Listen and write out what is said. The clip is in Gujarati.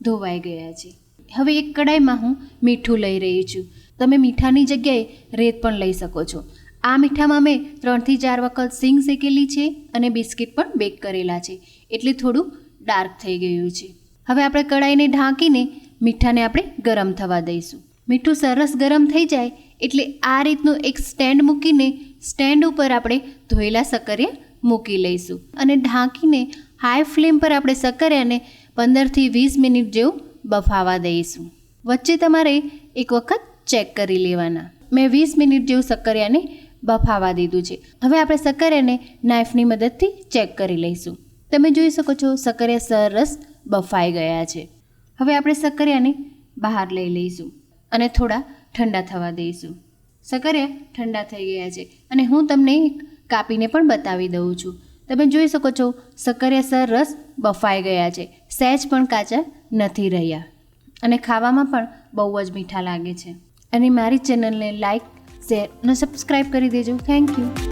ધોવાઈ ગયા છે. હવે એક કડાઈમાં હું મીઠું લઈ રહી છું. તમે મીઠાની જગ્યાએ રેત પણ લઈ શકો છો. આ મીઠામાં મેં ત્રણથી ચાર વખત સિંગ શેકેલી છે અને બિસ્કિટ પણ બેક કરેલા છે. એટલે થોડું ડાર્ક થઈ ગયું છે. હવે આપણે કડાઈને ઢાંકીને મીઠાને આપણે ગરમ થવા દઈશું. મીઠું સરસ ગરમ થઈ જાય એટલે આ રીતનું એક સ્ટેન્ડ મૂકીને સ્ટેન્ડ ઉપર આપણે ધોયેલા સક્કરિયા મૂકી લઈશું. અને ઢાંકીને હાઈ ફ્લેમ પર આપણે સક્કરિયાને પંદરથી વીસ મિનિટ જેવું બફાવા દઈશું. વચ્ચે તમારે એક વખત ચેક કરી લેવાના. મેં વીસ મિનિટ જેવું સક્કરિયાને બફાવા દીધું છે. હવે આપણે સક્કરિયાને નાઇફની મદદથી ચેક કરી લઈશું. તમે જોઈ શકો છો સક્કરિયા સરસ બફાઈ ગયા છે. હવે આપણે સક્કરિયાને બહાર લઈ લઈશું અને થોડા ઠંડા થવા દઈશું. સક્કરિયા ઠંડા થઈ ગયા છે અને હું તમને કાપીને પણ બતાવી દઉં છું. તમે જોઈ શકો છો, સક્કરિયા સરસ બફાઈ ગયા છે. સહેજ પણ કાચા નથી રહ્યા. અને ખાવામાં પણ બહુ જ મીઠા લાગે છે. અને મારી ચેનલને લાઈક, શેર અને સબસ્ક્રાઈબ કરી દેજો. Thank you.